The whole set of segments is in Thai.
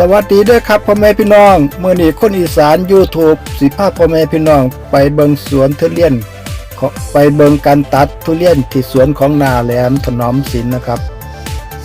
สวัสดีด้อครับพ่อแม่พี่น้องเมื่อนี้คนอีสาน YouTube สิพาพพ่อแม่พี่น้อง ไปเบิงสวนทุเรียนไปเบิงการตัดทุเรียนที่สวนของนาแหลมถนอมศิลป์นะครับ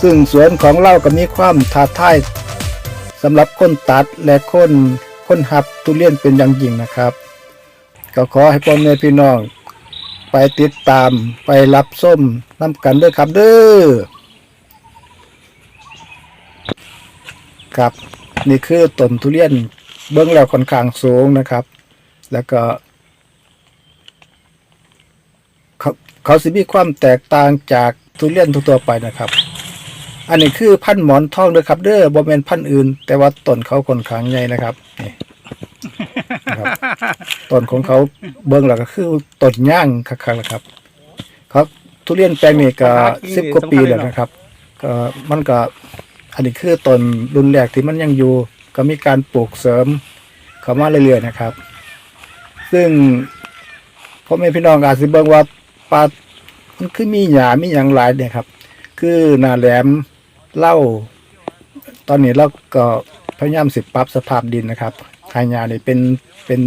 ซึ่งสวนของเราก็มีความท้าทายสำหรับคนตัดและคนคนหับทุเรียนเป็นอย่างยิ่งนะครับ ก็ขอให้พ่อแม่พี่น้อง ไปติดตามไปรับส้มน้ำกันด้วยครับเด้อ ครับ นี่คือต้นทุเรียนเบื้องแล้วค่อนข้างสูงนะครับ แล้วก็ เขาเขาสิมีความแตกต่างจากทุเรียนทั่วไปนะครับ อันนี้คือพันธุ์หมอนทองด้วยครับ เด้อบ่แม่นพันธุ์อื่น แต่ว่าต้นเขาค่อนข้างใหญ่นะครับนี่นะครับต้นของเขาเบื้องแล้วก็คือต้นย่างคักๆแล้วครับเขาทุเรียนแปลงนี้ก็สิบกว่าปีแล้วนะครับก็มันก็ อันนี้คือต้นรุ่นแรกที่มันยังอยู่ ก็มีการปลูกเสริมเข้ามาเรื่อยๆนะครับ ซึ่งพ่อแม่พี่น้องอาจสิเบิ่งว่าปลามันคือมีหญ้ามีหยังหลายเนี่ยครับ คือหนาแหลมเล่า ตอนนี้เราก็พยายามสิปรับสภาพดินนะครับทายหญ้านี่เป็นเป็น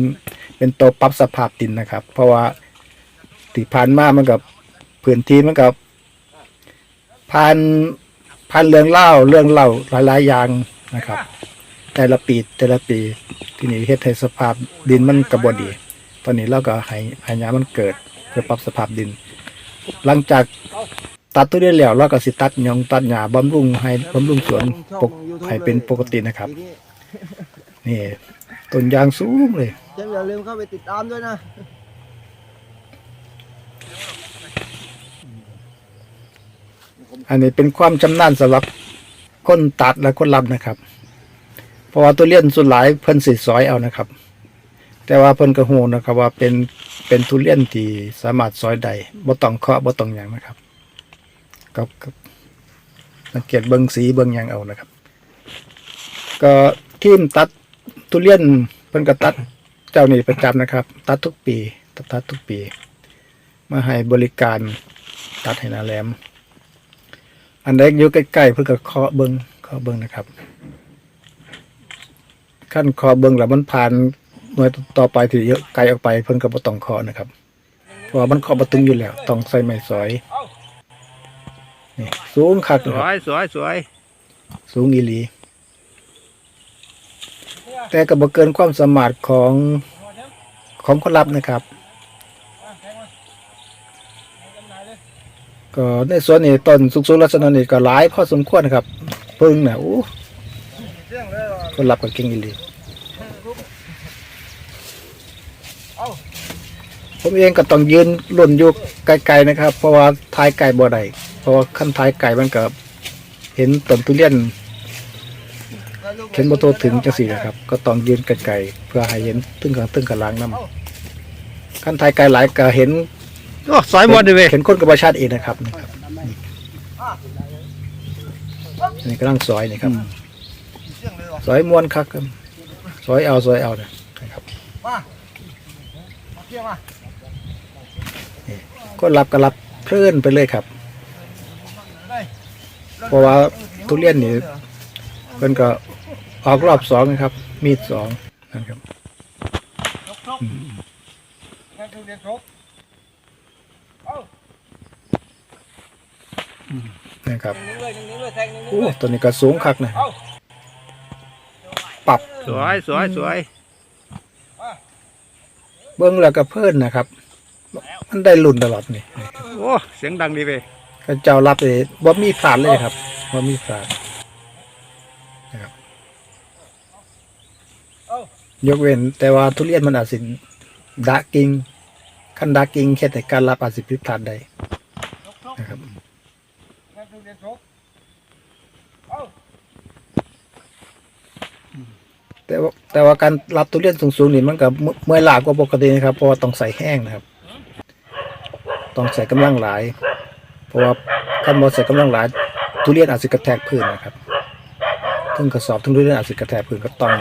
เป็นตัวปรับสภาพดินนะครับ เพราะว่าที่ผ่านมามันกับพื้นที่มันกับผ่าน พันเรื่องเล่าเรื่องเล่าหลายๆอย่างนะครับ แต่ละปีแต่ละปีที่นี่เฮ็ดให้สภาพดินมันกระบดี ตอนนี้เราก็ให้ให้ยามันเกิดเพื่อปรับสภาพดิน หลังจากตัดตัวเรียนแล้วเราก็สิตัดยองตัดหญ้าบำรุงให้บำรุงสวนปกให้เป็นปกตินะครับ นี่ต้นยางสูงเลยจมส์อย่าลืมเข้าไปติดตามด้วยนะ อันนี้เป็นความชำนาญสำหรับคนตัดและคนรับนะครับ เพราะว่าตัวเลียนส่วนหลายเพิ่นสิซอยเอานะครับ แต่ว่าเพิ่นก็ฮู้นะครับว่าเป็นเป็นทุเรียนที่สามารถซอยได้บ่ต้องเคาะบ่ต้องหยังนะครับก็ก็สังเกตเบิ่งสีเบิ่งยังเอานะครับ ก็ทีมตัดทุเรียนเพิ่นก็ตัดเจ้านี่ประจำนะครับ ตัดทุกปีตัดทุกปี มาให้บริการตัดให้นาแหลม อันใดอยู่ใกล้ๆเพื่อก็เคาะเบิงเคาะเบิงนะครับขั้นเคาะเบิงแล้วมันผ่านหน่วยต่อไปที่เยอะไกลออกไปเพิ่นก็บ่ต้องเคาะนะครับเพราะว่ามันเคาะบ่ตึงอยู่แล้ว ต้องใส่ไม้สอยนี่สูงคักสนะควรับยสวยสวยสูงอีหลี แต่ก็บ่เกินความสามารถของของคนรับนะครับ ก็ในส่วนนี้ต้นสุกๆลักษณะนี้ก็หลายพอสมควรครับพึ่งนะโอ้คนรับก็เก่งอีหลีผมเองก็ต้องยืนล่นอยู่ไกลๆนะครับ เพราะว่าท้ายไก่บ่ได้เพราะว่าขั้นท้ายไก่มันก็เห็นต้นทุเรียนเห็นบ่โตถึงจังสี่นะครับ ก็ต้องยืนไกลๆเพื่อให้เห็นตึ้งกับตึ้งกับล้างน้ำขั้นท้ายไก่หลายก็เห็น โอ้สวยหมดเลยเว้ยเห็นคนกับประชาติเองนะครับนะครับอันนี่กำลังซอยนี่ครับซอยมวนคักครับซอยเอาซอยเอานะนะครับมามาเที่ยวมาก็รับก็รับเพลินไปเลยครับเพราะว่าทุเรียนนี่เพิ่นก็ออกรอบสองนะครับ มีดสองนะครับครบงั้ นทุเรียนครบนะครับหนึ่งเลยหนึ่งเลยแทงหนึ่งโอ้ตัวนี้ก็สูงคักนะปรับสวยสวยสวยเบิ้งแล้วก็เพลินนะครับ มันได้ลุ่นตลอดนี่โอ้เสียงดังดีเว้ยก็เจ้ารับเลยบ่มีพลาดเลยครับบ่มีพลาดนะครับยกเว้นแต่ว่าทุเรียนมันอาจสิดากิง ขั้นดากิงแค่แต่การรับอาจสิผิดพลาดได้นะครับแต่ว่าแต่ว่าการรับทุเรียนสูงๆนี่มันก็เมื่เมื่อยล้ากว่าปกตินะครับเพราะว่าต้องใส่แห้งนะครับ ต้องใส่กำลังหลาย เพราะว่าขั้นบ่ใส่กำลังหลายทุเรียนอาจสิกระแทกพื้นนะครับถึงกระสอบถึงทุเรียนอาจสิกระแทกพื้นก็ต้อง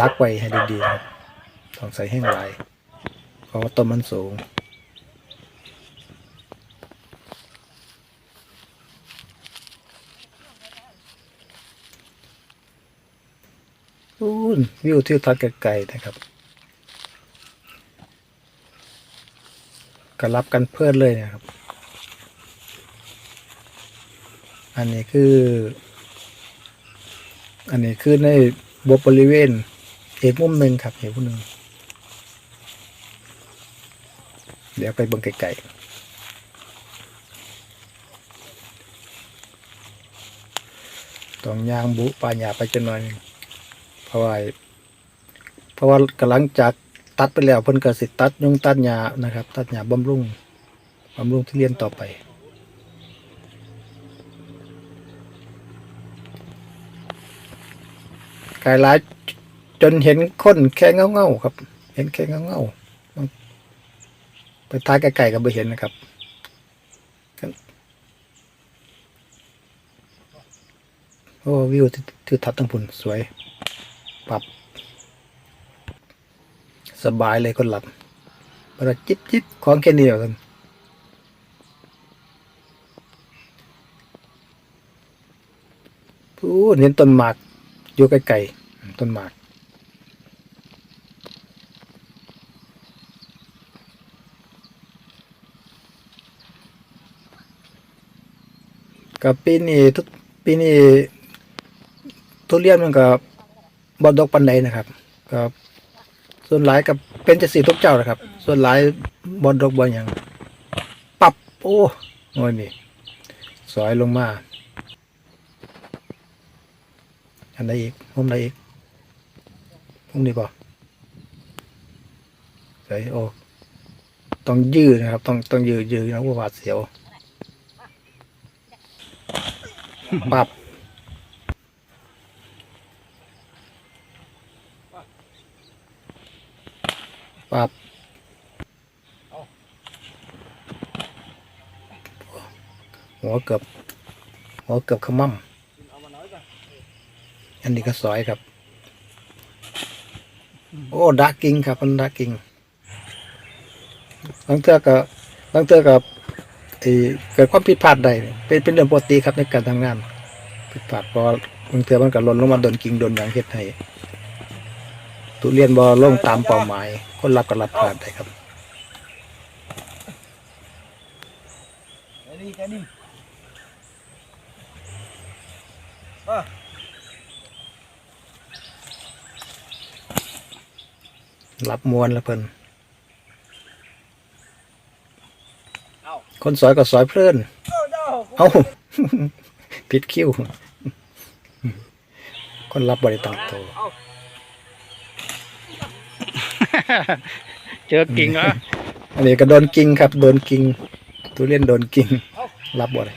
ดักไว้ให้ดีๆครับต้องใส่แห้งหลาย เพราะว่าต้นมันสูงอู้นวิวทิวทัศน์ไกลๆนะครับก็รับกันเพื่อนเลยนะครับ อันนี้คือ อันนี้คือในบบริเวณ เอกมุมหนึ่งครับเอกมุมหนึ่ง เดี๋ยวไปเบิ่งไกลๆต้องย่างบุปลาหยาไปจะหน่อยหนึ่งเพราะว่าเพราะว่ากำลังจากตัดไปแล้วเพิ่นก็สิตัดยุงตัดหญ้านะครับ ตัดหญ้าบำรุงบำรุงที่เรียนต่อไปกายร้ายจนเห็นคนแค่เงาเงาๆครับ เห็นแค่เงาเงาๆ ไปท้ายไกลๆก็ไม่เห็นนะครับโอ้วิวที่ที่ทัดทั้งพุ่นสวย ปรับ สบายเลยคนหลับประจิบจิบของแค่นี้เดียวกันพูดเห็นต้นหมากอยู่ไกลๆต้นหมาก กับปีนี้ทุกปีนี้ทุเรียนมันก็บอดอกปันใดนะครับก็ส่วนหลายกับเป็นจะสีทุกเจ้านะครับ ส่วนหลายบอดอกบออย่างปรับโอ้โอ้ยนี่สอยลงมาอันใดอีกมุมใดอีกมุมนี้ป่ะใส่โอ้ต้องยืดนะครับ ต้องต้องยืดยืดนะว่าหวาดเสียว ปับปับหัวเกือบหัวเกือบขมั่มอันนี้ก็สอยครับ โอ้ดักกิ้งครับมันดักกิ้งบางเทือก็บางเทือก็ไเกิดความผิดพลาดใดเป็นเป็นเรื่องปกติครับในการทำงาน ผิดพลาดพอบางเทื่อมันก็หล่นลงมาโดนกิ่งโดนอย่างเฮ็ดให้ทุเรียนบ่ลงตามเป้าหมาย คนรับก็รับพลาดได้ครับรับมวลแล้วเพิ่น เอา คนสอยก็สอยเพลินเออเด้อเอ้าผิดคิวคนรับบริตังโตวเอาเจอกิ่งแล้วอันนี้ก็โดนกิ่งครับ โดนกิ่งทุเรียนโดนกิ่งรับบ่ได้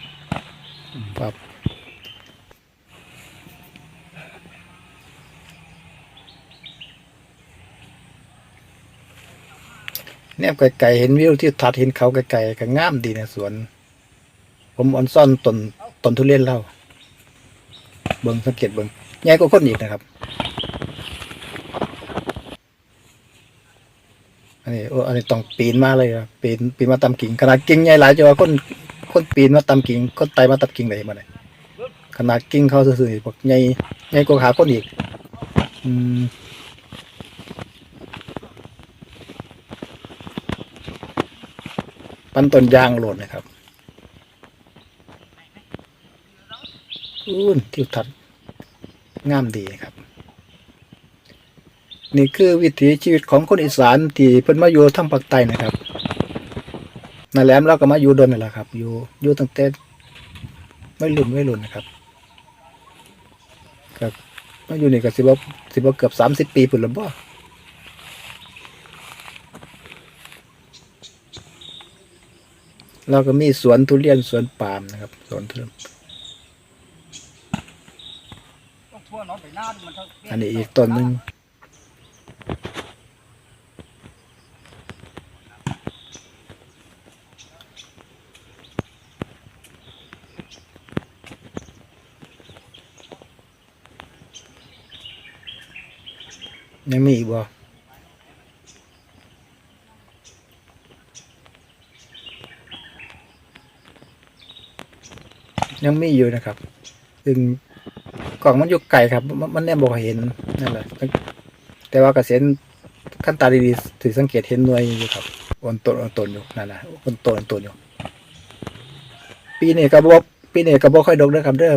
ครับ แนบไกลๆเห็นวิวที่ทัดเห็นเขาไกลๆก็งามดีนะสวน ผมออนซ่อนต้นต้นทุเรียนเล่าเบิ่งสังเกตเบิ่งใหญ่กว่าคนอีกนะครับ อันนี้โอ้อันนี้ต้องปีนมาเลยครับปีนปีนมาตำกิ่งขนาดกิ่งใหญ่หลายจะว่าคนคนปีนมาตำกิ่งคนไต่มาตำกิ่งไหนมาเลยขนาดกิ่งเขาซื่อๆบอกใหญ่ใหญ่กว่าขาคนอีก อืม ปันต้นยางโหลดนะครับอู้นทิวทัศน์งามดีครับ นี่คือวิถีชีวิตของคนอีสานที่เพิ่นมาอยู่ทางภาคใต้นะครับนาแหลมเราก็มาอยู่ดนนั่นแหละครับ อยู่อยู่ตั้งแต่ไม่รุ่นไม่รุ่นนะครับก็มาอยู่นี่ก็สิบสิบเกือบสามสิบปีปุ่นและบ่ เราก็มีสวนทุเรียนสวนปาล์มนะครับ สวนทุเรียนต้องทั่วน้อมอันนี้อีกต้นหนึ่งยังมีอีกบ่ ยังมีอยู่นะครับ ซึ่งกล่องมันอยู่ไกลครับ มันแนมบอกเห็นนั่นแหละแต่ว่ากระเกษตรขั้นตาดีๆถือสังเกตเห็นหน่วยอยู่ครับอ่อนตนอ่อนตนอยู่นั่นนะอ่อนตนอ่อนตนอยู่ ปีนี้ก็บ่ปีนี้ก็บ่ค่อยดกเด้อครับเด้อ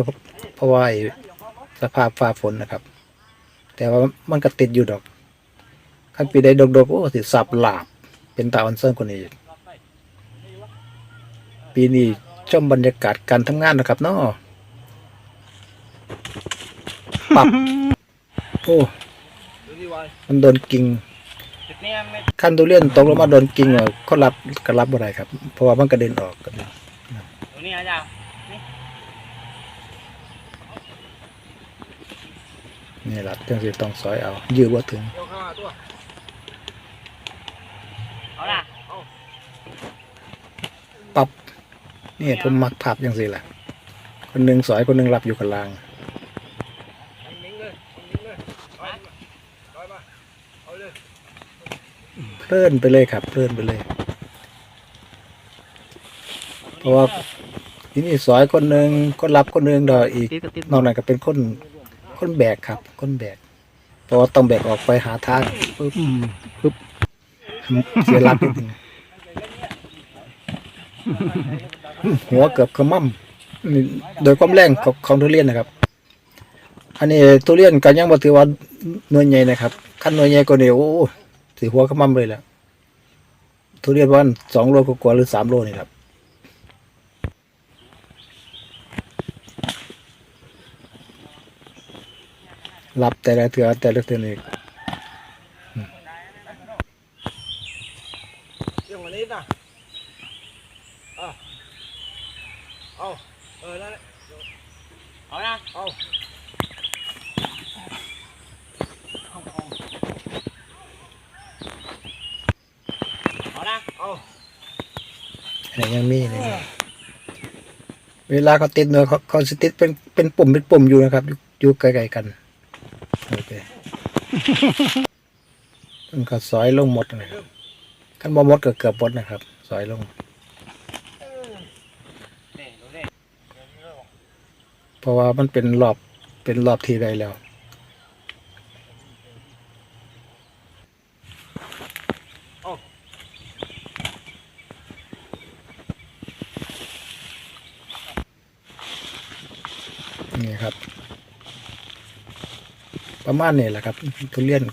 เพราะว่าสภาพฟ้าฝนนะครับ แต่ว่ามันก็ติดอยู่ดอกคันปีใดดกๆโอ้สิสับหลาบ เป็นตาออนเซิร์กว่านี้ปีนี้ ชมบรรยากาศการทำงานนะครับเนาะปรับโอ้มันโดนกิ่งขั้นตุเรียนตกลงมาโดนกิ่งอะเขารับก็รับบ่ได้ครับ เพราะว่ามันกระเด็นออกกระเด็นนี่อาจารย์นี่ล่ะจังสิต้องซอยเอา ยื้อบ่ถึงเดี๋ยวเข้ามาตัวเอาล่ะปับ นี่ผมมักภาพจังสิล่ะ คนหนึ่งสอยคนหนึ่งรับอยู่กับลางเพลินไปเลยครับเพลินไปเลย เพราะว่าที่นี่สอยคนหนึ่งคนรับคนหนึ่งดออีกนอกนั้นก็เป็นคนคนแบกครับคนแบกเพราะว่าต้องแบกออกไปหาทางปึ๊บอืมเสียหลักนิดนึง หัวเกือบขมั่มโดยความแรงของของทุเรียนนะครับ อันนี้ทุเรียนก็ยังบ่ถือว่าหน่วยใหญ่นะครับขั้นหน่วยใหญ่กว่านี้โอ้สิหัวขมั่มเลยแหละทุเรียนวันสองโลกว่าหรือสามโลนี่ครับรับแต่ละเถือแต่ละเถือนี่ เรื่องวันนี้นะเอา เอออนั่นแหละเอานะเอาเอานะเอาอันนี้ยังมีนี่เวลาเขาติดเนื้อเขาเขาติดเป็นเป็นปุ่มเป็นปุ่มอยู่นะครับอยู่อยู่ไกลๆกันโอเคมันก็สอยลงหมดนะครับขั้นบ่หมดก็เกือบหมดนะครับ สอยลง นี่ดูนี่ เพราะว่ามันเป็นรอบเป็นรอบที่ได้แล้ว นี่ครับ ประมาณนี้แหละครับ ทุเรียน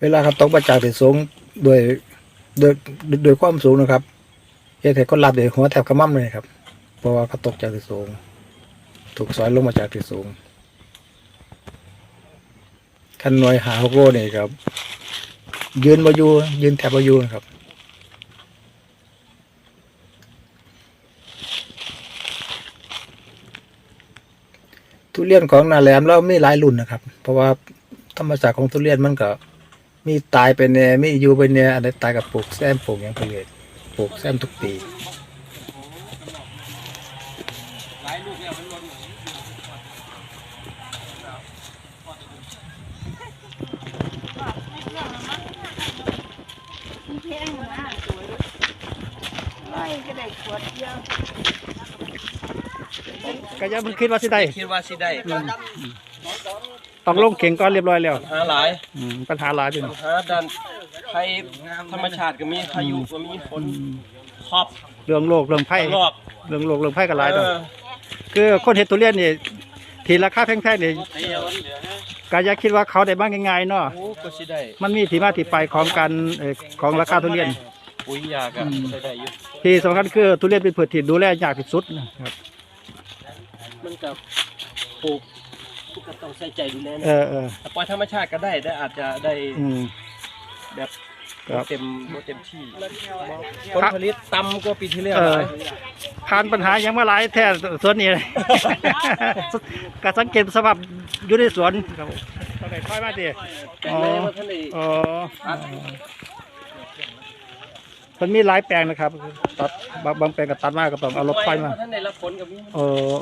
เวลาเขาตกมาจากที่สูงโดย โดยโดยความสูงนะครับเฮ็ดให้คนรับเดี๋ยวหัวแทบขมั่มเลยครับ เพราะว่าเขาตกจากที่สูง ถูกสอยลงมาจากที่สูงขันหน่วยหาหกโลนี่ครับ ยืนมาอยู่ยืนแทบมาอยู่นะครับทุเรียนของนาแหลมเรามีหลายรุ่นนะครับ เพราะว่าธรรมชาติของทุเรียนมันก็ มีตายไปแน่มีอยู่ไปแน่อะไรตายกับปลูกแซมปลูกอย่างไปเลยปลูกแซมทุกปีหลายลูกเนี่ยมันล้นแพงนะร้อยก็ได้ขวดเดียวก็ยังมันคิดว่าสิได้คิดว่าสิได้ ต้องลงเข่งก่อนเรียบร้อยแล้วหาหลายอืมปัญหาหลายจริงปัญหาด้านภัยธรรมชาติก็มีพายุก็มีฝนครอบเรื่องโลกเรื่องไผ่รอบเรื่องโลกเรื่องไผ่ก็หลายดอกเออคือคนเฮ็ดทุเรียนนี่ที่ราคาแพงๆนี่ไอ้เดี๋ยวเหลือฮะก็อย่าคิดว่าเขาได้มาง่ายๆเนาะโอ้ก็สิได้มันมีที่มาที่ไปของการเอ่อของราคาทุเรียนปุ๋ยยาก็ใช้ได้อยู่ที่สำคัญคือทุเรียนเป็นพืชที่ดูแลยากที่สุดนะครับมันก็ปลูก ก็ต้องใส่ใจดูแลเอนะอเออแต่ปล่อยธรรมชาติก็ได้แต่อาจจะได้อืม แบบครับเต็มบ่เต็มที่ผลผลิตต่ำกว่าปีที่แล้วเออหลายผ่านปัญหายังมาหลายแท้สวนนี้ก็สังเกตสภาพอยู่ในสวนครับผมตอนไหนค่อยมาดิ แต่แม่ว่าท่านได้อ๋อมันมีหลายแปลงนะครับ ตัดบางบางแปลงก็ตัดมากก็ต้องเอารถไฟมา ท่านได้รับผลกับมีเออ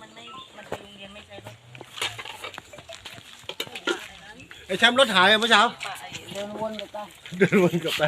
มันไม่มันไปโรงเรียนไม่ใช่รถ ไอ้แชมป์รถหายไปเมื่อเช้าป่าไอ้เดินวนเลยก็เดินวนกลับไป